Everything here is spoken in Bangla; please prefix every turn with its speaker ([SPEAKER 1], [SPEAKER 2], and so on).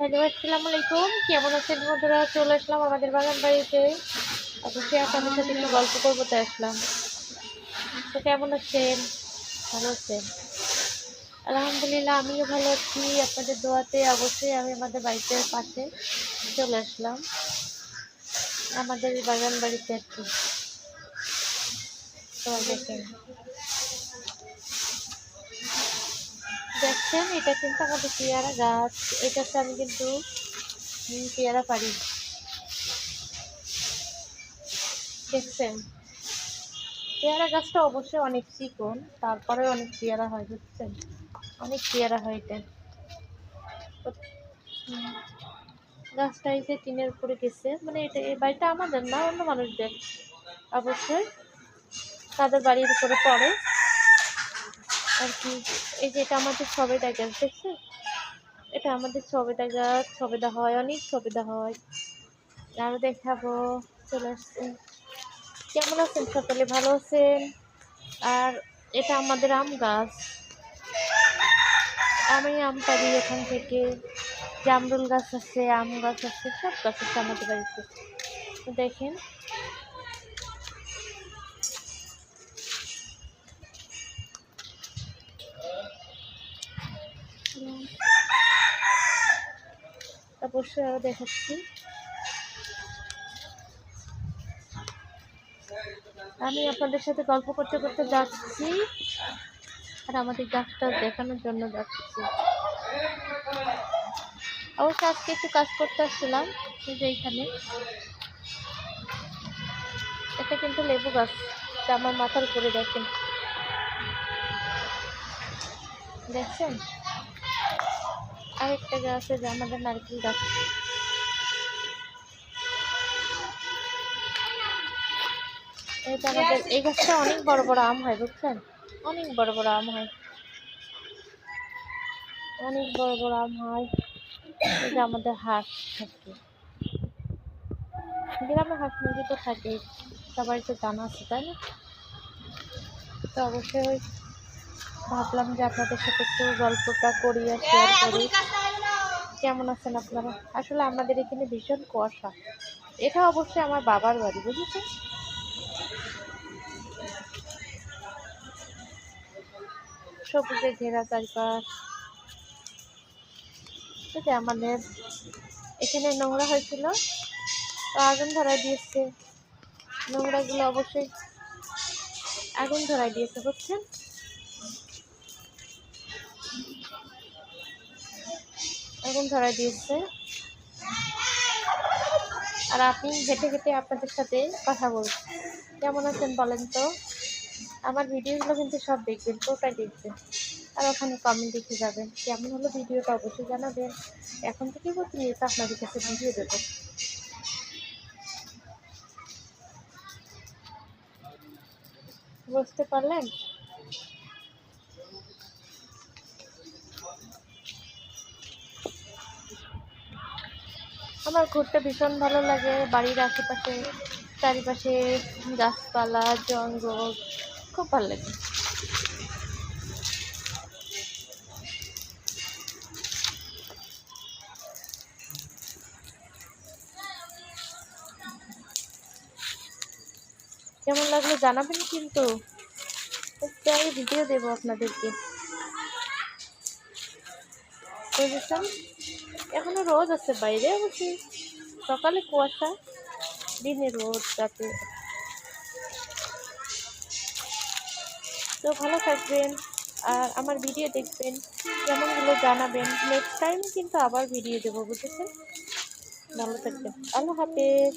[SPEAKER 1] হ্যালো আসসালামু আলাইকুম। কেমন আছেন বন্ধুরা? চলে আসলাম আমাদের বাগান বাড়িতে। অবশ্যই আপনাদের সাথে একটু গল্প করব, তাই আসলাম। তো কেমন আছেন? ভালো আছেন? আলহামদুলিল্লাহ, আমিও ভালো আছি। আপনাদের দোয়াতে অবশ্যই আমি আমাদের বাড়িতে পাশে চলে আসলাম। আমাদের বাগান বাড়িতে আর কি। তো দেখেন। দেখছেন এটা কিন্তু আমাদের পেয়ারা গাছ। এটাতে আমি কিন্তু পেয়ারা পারি দেখছেন? পেয়ারা গাছটা অবশ্যই অনেক চিকন, তারপরে অনেক পেয়ারা হয়, বুঝছেন? অনেক পেয়ারা হয় এটা। গাছটা এই যে টিনের উপরে গেছে মানে এটা, এই বাড়িটা আমাদের না, অন্য মানুষদের। অবশ্যই তাদের বাড়ির উপরে পড়ে। আর কি। এই যে এটা আমাদের সবেদা গাছ দেখছেন? এটা আমাদের সবেদা গাছ সবেদা হয়, অনেক সবেদা হয়। আরও দেখাবো, চলে আসছে। কেমন আছেন সকালে? ভালো আছেন? আর এটা আমাদের আম গাছ। আমি আম পারি এখান থেকে। জামরুল গাছ আছে, আম গাছ আছে, সব গাছ আছে আমাদের বাড়িতে। দেখেন। অবশ্যই দেখাচ্ছি। আমি আপনাদের সাথে গল্প করতে করতে যাচ্ছি আর আমাদের গাছটা দেখানোর জন্য যাচ্ছি। অবশ্য আজকে একটু কাজ করতে আসছিলাম যে এইখানে এটা কিন্তু লেবু গাছ, এটা আমার মাথার উপরে দেখেন। দেখছেন? আরেকটা গাছ আছে যে আমাদের নারকেল গাছ। এটা আমাদের, এই গাছটা অনেক বড় বড় আম হয়, বুঝছেন? অনেক বড় বড় আম হয়। অনেক বড় বড় আম হয়। যে আমাদের হাঁস থাকে। গ্রামে হাঁস মুরগি তো থাকেই। সবাই তো জানা আছে, তাই না? তো অবশ্যই ভাবলাম যে আপনাদের সাথে একটু গল্পটা করি। আর শেয়ার করি কেমন আছেন আপনারা? আসলে আমাদের এখানে ভীষণ কুয়াশা। এটা অবশ্যই আমার বাবার বাড়ি বুঝেছেন? সবুজে ঘেরা চারপাশ। যে আমাদের এখানে নোংরা হয়েছিল তো আগুন ধরাই দিয়েছে। নোংরাগুলো অবশ্যই আগুন ধরাই দিয়েছে বুঝছেন? আগুন ধরাই দিয়েছে। আর আপনি হেঁটে হেঁটে আপনাদের সাথে কথা বলছেন কেমন আছেন বলেন তো? আমার ভিডিওগুলো কিন্তু সব দেখবেন, পুরোটাই দেখবেন। আর ওখানে কমেন্ট লিখে যাবেন, কেমন হলো ভিডিওটা অবশ্যই জানাবেন। এখন থেকে প্রতিনিয়ত আপনাদের কাছে ভিডিও দেবো। বুঝতে পারলেন? আমার ঘুরতে ভীষণ ভালো লাগে। বাড়ির আশেপাশে, চারিপাশে গাছপালা, জঙ্গল, খুব ভালো লাগে। কেমন লাগল জানাবেন কিন্তু। আমি ভিডিও দেবো আপনাদেরকে। বুঝেছেন এখনও রোদ আছে বাইরে অবশ্যই সকালে কুয়াশা, দিনে রোদ যাতে তো ভালো থাকবেন আর আমার ভিডিও দেখবেন, কেমনগুলো জানাবেন। নেক্সট টাইম কিন্তু আবার ভিডিও দেবো, বুঝেছেন? ভালো থাকবেন। আল্লাহ হাফেজ।